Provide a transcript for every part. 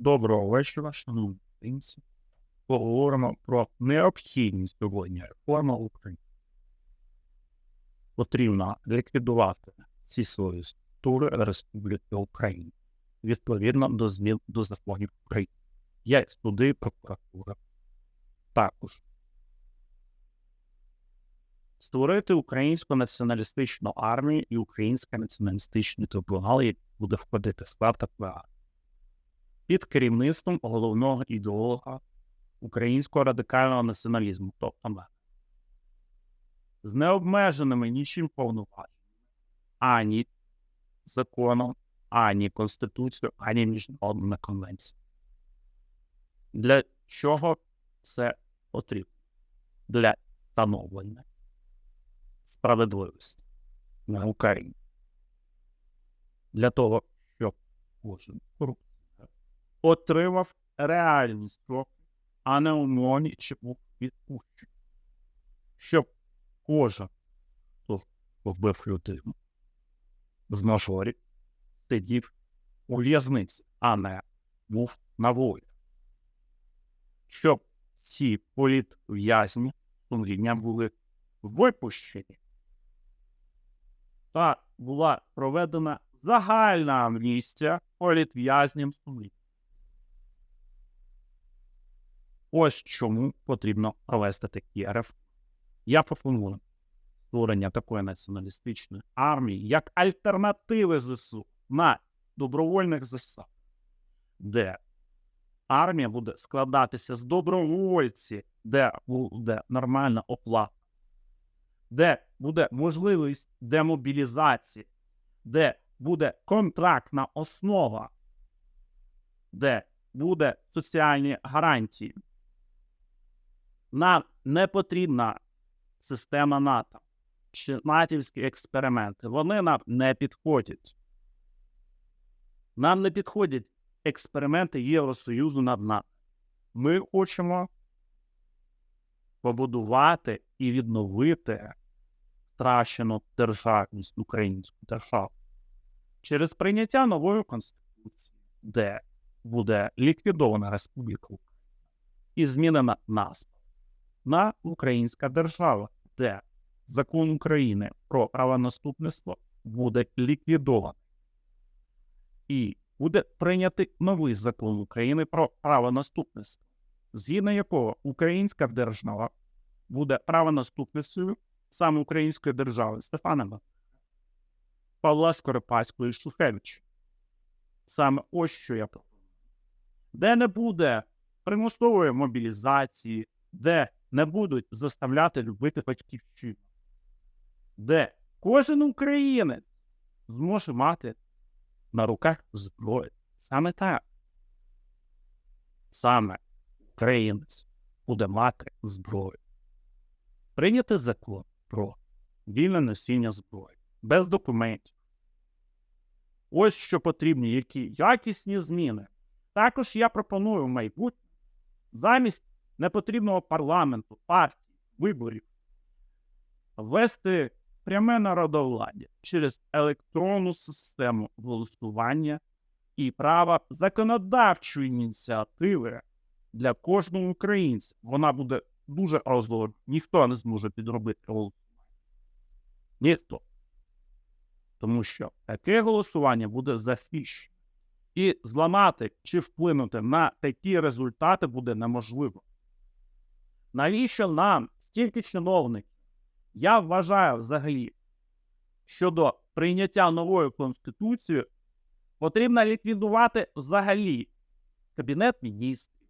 Доброго вечора, шановні українці. Поговоримо про необхідність сьогодні реформи в Україні. Потрібно ліквідувати ці свої структури Республіки Україна відповідно до змін до законів України. Є суди, прокуратура. Також створити українську націоналістичну армію і український націоналістичний трибунал, який буде входити в склад такої армії під керівництвом головного ідеолога українського радикального націоналізму, тобто мене. З необмеженими нічим повноваженнями, ані законом, ані Конституцією, ані міжнародними конвенціями. Для чого це потрібно? Для встановлення справедливості на Україні. Для того, щоб кожен корупція отримав реальні строки, а не умовні чи був відпущений. Щоб кожен, хто вбив людину з мажорі, сидів у в'язниці, а не був на волі. Щоб всі політв'язні сумління були випущені. Та була проведена загальна амністія політв'язням сумління. Ось чому потрібно провести такі РФ. Я пропоную створення такої націоналістичної армії як альтернативи ЗСУ на добровольних засадах, де армія буде складатися з добровольців, де буде нормальна оплата, де буде можливість демобілізації, де буде контрактна основа, де буде соціальні гарантії. Нам не потрібна система НАТО чи натівські експерименти. Вони нам не підходять. Нам не підходять експерименти Євросоюзу над НАТО. Ми хочемо побудувати і відновити втрачену державність українську державу через прийняття нової конституції, де буде ліквідована Республіка Україна і змінена назва на Українська держава, де закон України про правонаступництво буде ліквідований. І буде прийнятий новий закон України про правонаступництво, згідно якого Українська держава буде правонаступницею саме Української держави Стефана Павла Скоропадського і Шухевича. Саме ось що я пропоную. Де не буде примусової мобілізації, де не будуть заставляти любити батьківщину, де кожен українець зможе мати на руках зброю. Саме так. Саме українець буде мати зброю. Прийняти закон про вільне носіння зброї без документів. Ось що потрібні які якісні зміни. Також я пропоную в майбутньому замість непотрібного парламенту, партії, виборів ввести пряме народовладдя через електронну систему голосування і право законодавчої ініціативи для кожного українця. Вона буде дуже розлога. Ніхто не зможе підробити голосування. Ніхто. Тому що таке голосування буде захищено. І зламати чи вплинути на такі результати буде неможливо. Навіщо нам стільки чиновників? Я вважаю взагалі, щодо прийняття нової конституції потрібно ліквідувати взагалі Кабінет міністрів,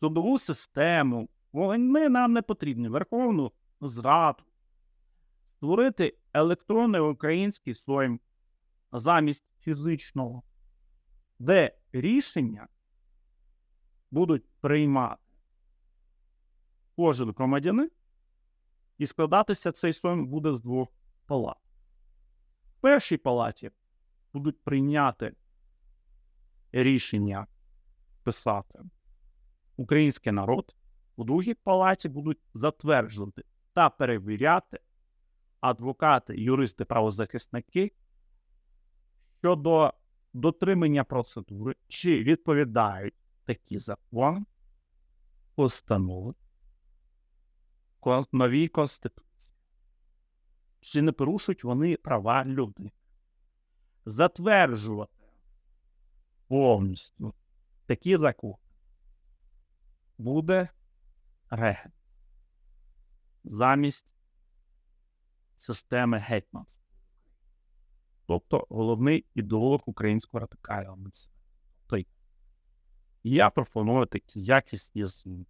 судову систему. Вони нам не потрібні. Верховну зраду, створити електронний український сойм замість фізичного, де рішення будуть приймати кожен громадянин, і складатися цей сон буде з двох палат. В першій палаті будуть прийняти рішення писати український народ, у другій палаті будуть затверджувати та перевіряти адвокати, юристи, правозахисники щодо дотримання процедури, чи відповідають такі закони, постанови новій Конституції. Чи не порушують вони права людини? Затверджувати повністю такі закони буде регент замість системи гетьманства. Тобто головний ідеолог українського радикального митця. Я пропоную такі якісні зміни.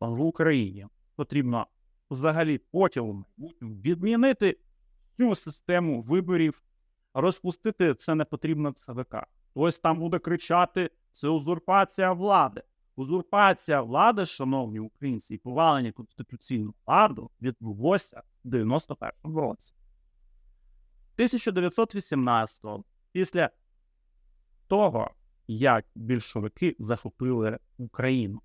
В Україні потрібно взагалі потім відмінити цю систему виборів, розпустити це не потрібно ЦВК. Хтось там буде кричати: це узурпація влади. Узурпація влади, шановні українці, і повалення конституційного ладу відбулося в 91-му році. 1918-го, після того, як більшовики захопили Україну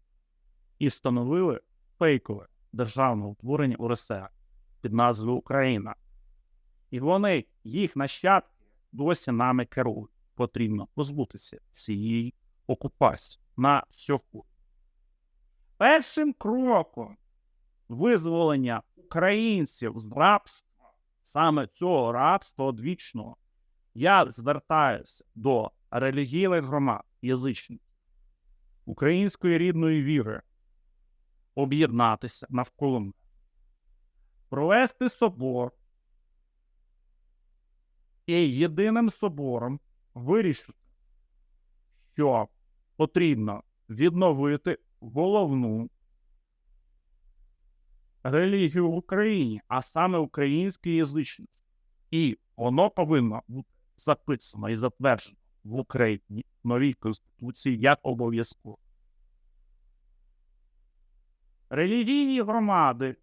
і встановили фейкове державне утворення УРСР під назвою Україна. І вони, їх нащадки, досі нами керують. Потрібно позбутися цієї окупації на сьогодні. Першим кроком визволення українців з рабства, саме цього рабства одвічного, я звертаюся до релігійних громад, язичників, української рідної віри, об'єднатися навколо мене, провести собор і єдиним собором вирішити, що потрібно відновити головну релігію в Україні, а саме українське язичництво. І воно повинно бути записано і затверджено в Україні в новій Конституції як обов'язково. Релігійні громади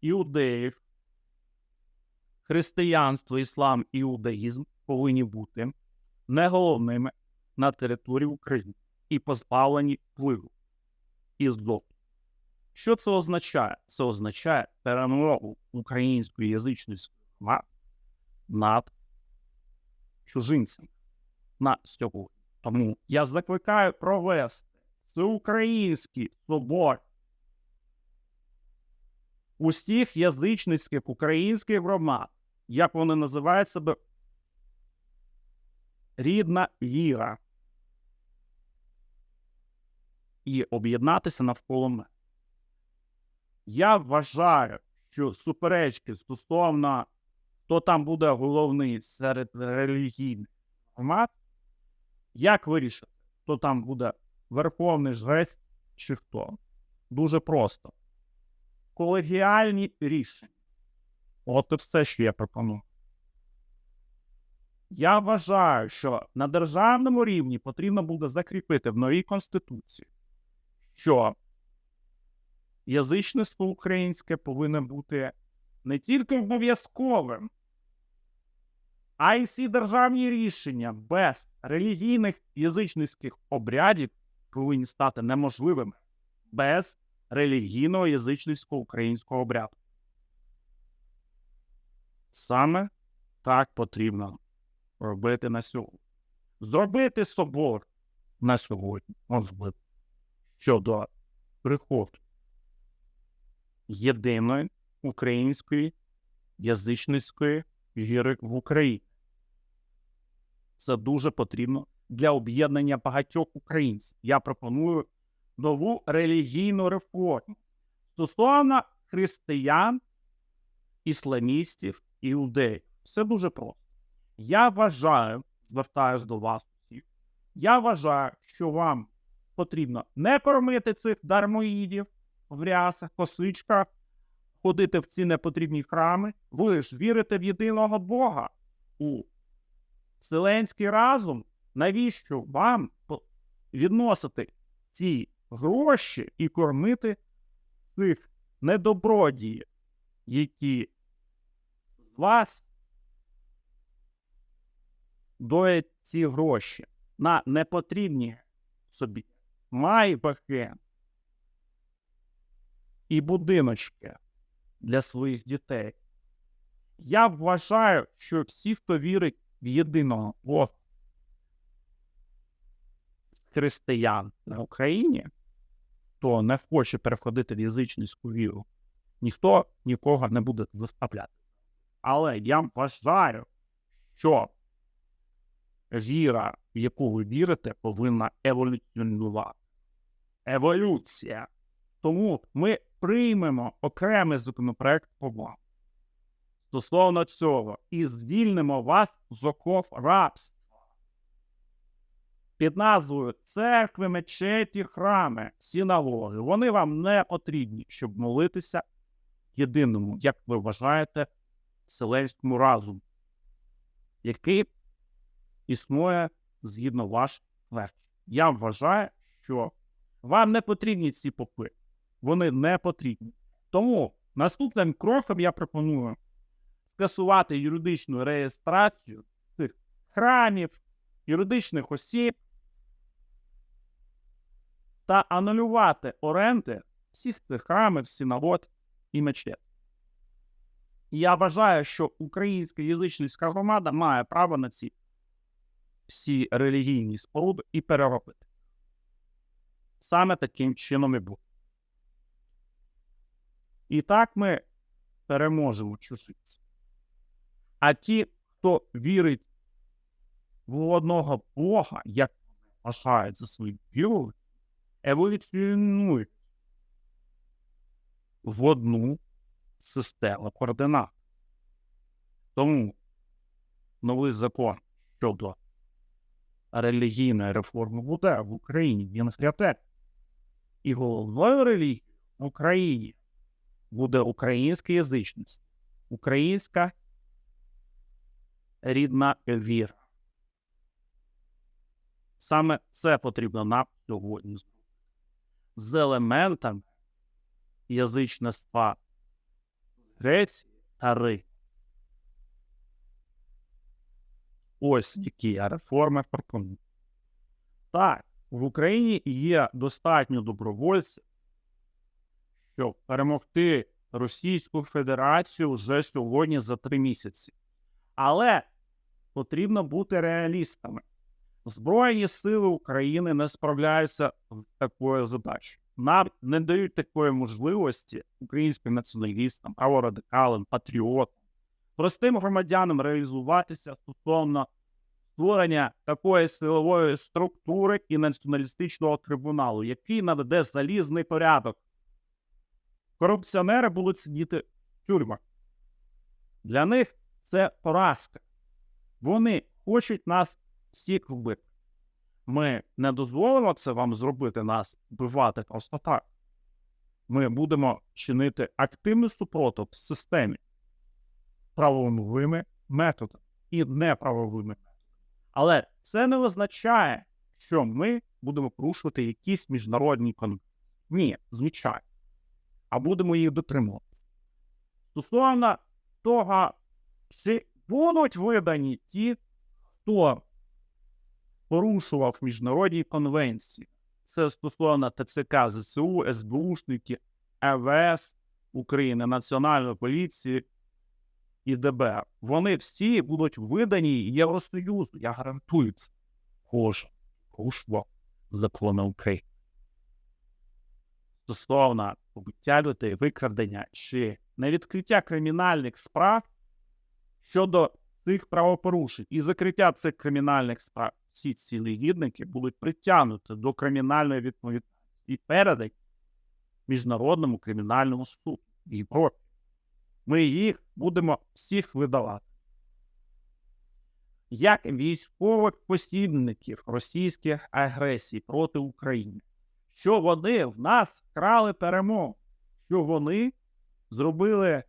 іудеїв, християнство, іслам, і іудаїзм повинні бути не головними на території України і позбавлені впливу і зовні. Що це означає? Це означає перемогу української язичницької громади над чужинцями на сьогодні. Тому я закликаю провести всеукраїнський собор усіх язичницьких українських громад, як вони називають себе рідна віра. І об'єднатися навколо мене. Я вважаю, що суперечки стосовно хто там буде головний серед релігійних громад, як вирішити, хто там буде верховний жрець чи хто? Дуже просто. Колегіальні рішення. От і все, що я пропоную. Я вважаю, що на державному рівні потрібно буде закріпити в новій Конституції, що язичництво українське повинно бути не тільки обов'язковим, а й всі державні рішення без релігійних язичницьких обрядів повинні стати неможливими без релігійного язичницького українського обряду. Саме так потрібно робити на сьогодні. Зробити собор на сьогодні можливо щодо приходу єдиної української язичницької віри в Україні. Це дуже потрібно для об'єднання багатьох українців. Я пропоную нову релігійну реформу стосовно християн, ісламістів, іудеїв. Все дуже просто. Я вважаю, звертаюсь до вас усіх, я вважаю, що вам потрібно не кормити цих дармоїдів в рясах, косичках, ходити в ці непотрібні храми. Ви ж вірите в єдиного Бога, у вселенський разум. Навіщо вам відносити ці гроші і кормити цих недобродіїв, які з вас доять ці гроші на непотрібні собі майбахи і будиночки для своїх дітей. Я вважаю, що всі, хто вірить в єдиного Бога, християн на Україні, хто не хоче переходити в язичницьку віру, ніхто нікого не буде заставляти. Але я вважаю, що віра, в яку ви вірите, повинна еволюціонувати. Еволюція. Тому ми приймемо окремий законопроект по вам стосовно цього і звільнимо вас з оков рабства під назвою церкви, мечеті, храми, синагоги. Вони вам не потрібні, щоб молитися єдиному, як ви вважаєте, вселенському разуму, який існує згідно ваших версій. Я вважаю, що вам не потрібні ці попи. Вони не потрібні. Тому наступним кроком я пропоную скасувати юридичну реєстрацію цих храмів, юридичних осіб та анулювати оренди всіх цих храмів, синагод і мечет. Я вважаю, що українська язичницька громада має право на ці всі релігійні споруди і переробити. Саме таким чином і буде. І так ми переможемо чужиць. А ті, хто вірить в одного Бога, як вважають за свою вірою, еволюціонують в одну систему координат. Тому новий закон щодо релігійної реформи буде в Україні він святе. І головною релігією в Україні буде українська язичність, українська рідна віра. Саме це потрібно нам сьогодні зробити. З елементами язичництва Греції та Риму. Ось які я реформи пропоную. Так, в Україні є достатньо добровольців, щоб перемогти Російську Федерацію вже сьогодні за три місяці. Але потрібно бути реалістами. Збройні сили України не справляються з такою задачею. Нам не дають такої можливості українським націоналістам, праворадикалам, патріотам, простим громадянам реалізуватися стосовно створення такої силової структури і націоналістичного трибуналу, який наведе залізний порядок. Корупціонери будуть сидіти в тюрмах. Для них це поразка. Вони хочуть нас всіх вбити. Ми не дозволимо це вам зробити, нас вбивати просто так. Ми будемо чинити активний супротив системі правовими методами і неправовими методами. Але це не означає, що ми будемо порушувати якісь міжнародні конвенції. Ні, звичайно. А будемо їх дотримувати. Стосовно того, чи будуть видані ті, хто порушував міжнародні конвенції. Це стосовно ТЦК ЗСУ, СБУшники, ЕВС України, Національної поліції і ДБР. Вони всі будуть видані Євросоюзу. Я гарантую це. Кожен порушував закони України. Стосовно побиття людей, викрадення чи невідкриття кримінальних справ щодо цих правопорушень і закриття цих кримінальних справ, всі ці негідники будуть притягнуті до кримінальної відповідальності і передані Міжнародному кримінальному суду Європі. Ми їх будемо всіх видавати. Як військових посібників російських агресій проти України, що вони в нас вкрали перемогу, що вони зробили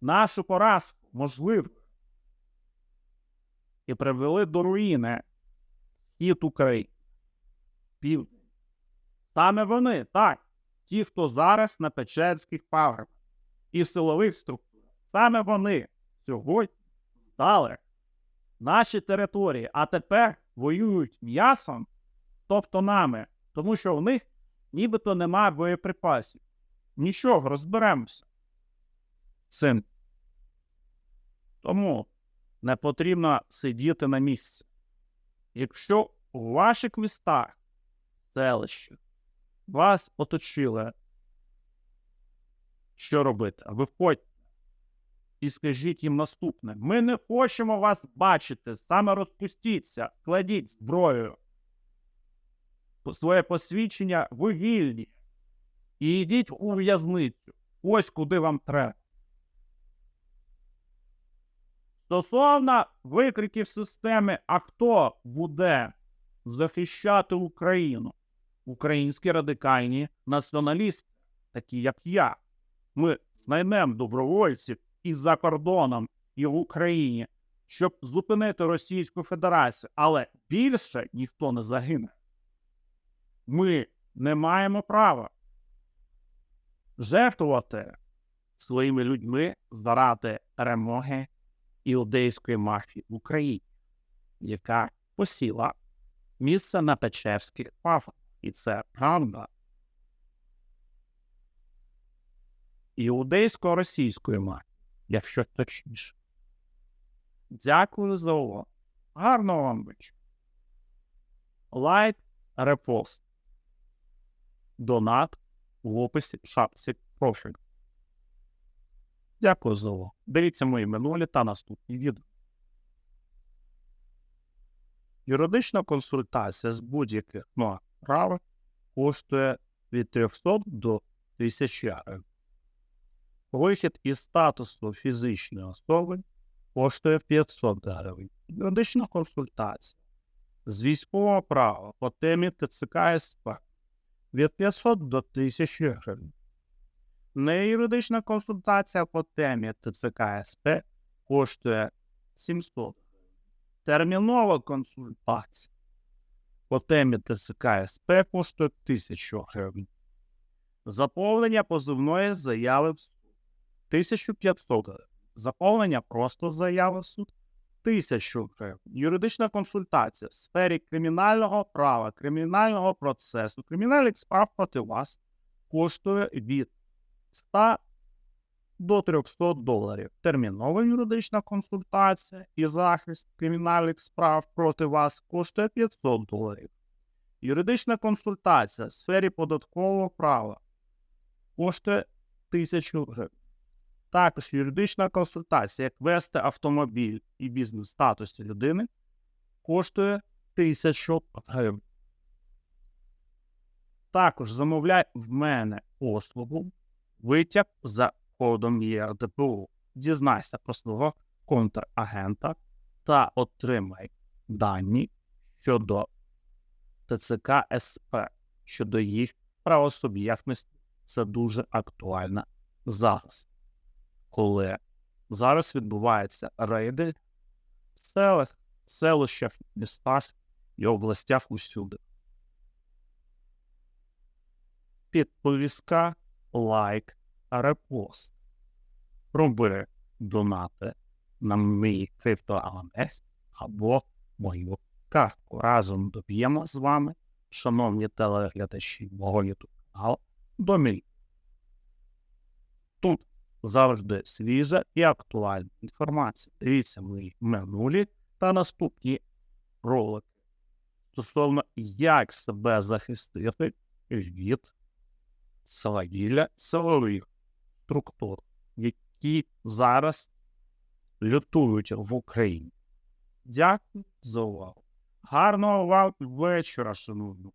нашу поразку можливою і привели до руїни схід України. Південь. Саме вони, так, ті, хто зараз на Печерських пагорбах і в силових структурах, саме вони сьогодні здали наші території, а тепер воюють м'ясом, тобто нами, тому що в них нібито немає боєприпасів. Нічого, розберемося. Цим. Тому не потрібно сидіти на місці. Якщо у ваших містах, селищах вас оточили. Що робити? Виходьте і скажіть їм наступне: ми не хочемо вас бачити, саме розпустіться, складіть зброю. Своє посвідчення ви вільні. І йдіть у в'язницю. Ось куди вам треба. Стосовно викриків системи, а хто буде захищати Україну? Українські радикальні націоналісти, такі як я. Ми знайдемо добровольців і за кордоном, і в Україні, щоб зупинити Російську Федерацію, але більше ніхто не загине. Ми не маємо права жертвувати своїми людьми заради перемоги іудейської мафії в Україні, яка посіла місце на Печерських пафах. І це правда. Іудейсько-російської мафії, якщо точніше. Дякую за увагу. Гарного вам вечора. Лайк, репост. Донат в описі шапці профілю. Дякую за увагу. Дивіться мої минулі та наступні відео. Юридична консультація з будь-яких норм права коштує від 300 до 1000 гривень. Вихід із статусу фізичної особи коштує 500 гривень. Юридична консультація з військового права по темі ТЦК СП від 500 до 1000 гривень. Неюридична консультація по темі ТЦК СП коштує 700. Термінова консультація по темі ТЦК СП коштує 1000 гривень. Заповнення позивної заяви в суд 1500 гривень. Заповнення просто заяви в суд 1000 гривень. Юридична консультація в сфері кримінального права, кримінального процесу, кримінальних справ проти вас коштує від 100 до 300 доларів. Термінова юридична консультація і захист кримінальних справ проти вас коштує 500 доларів. Юридична консультація в сфері податкового права коштує 1000 гривень. Також юридична консультація, як вести автомобіль і бізнес статусі людини, коштує 1000 гривень. Також замовляй в мене послугу витяг за кодом ЄРДПУ. Дізнайся про свого контрагента та отримай дані щодо ТЦК СП, щодо їх правосуб'єктності. Це дуже актуально зараз, коли зараз відбуваються рейди в селах, селищах, містах і областях усюди. Підповістка, лайк, репост. Роби донати на мій криптоаманець або мою картку. Разом доб'ємо з вами, шановні телеглядачі мого YouTube до мільйонів. Тут завжди свіжа і актуальна інформація. Дивіться мої минулі та наступні ролики стосовно як себе захистити від свавілля силових структур, які зараз лютують в Україні. Дякую за увагу. Гарного вам вечора, шановні.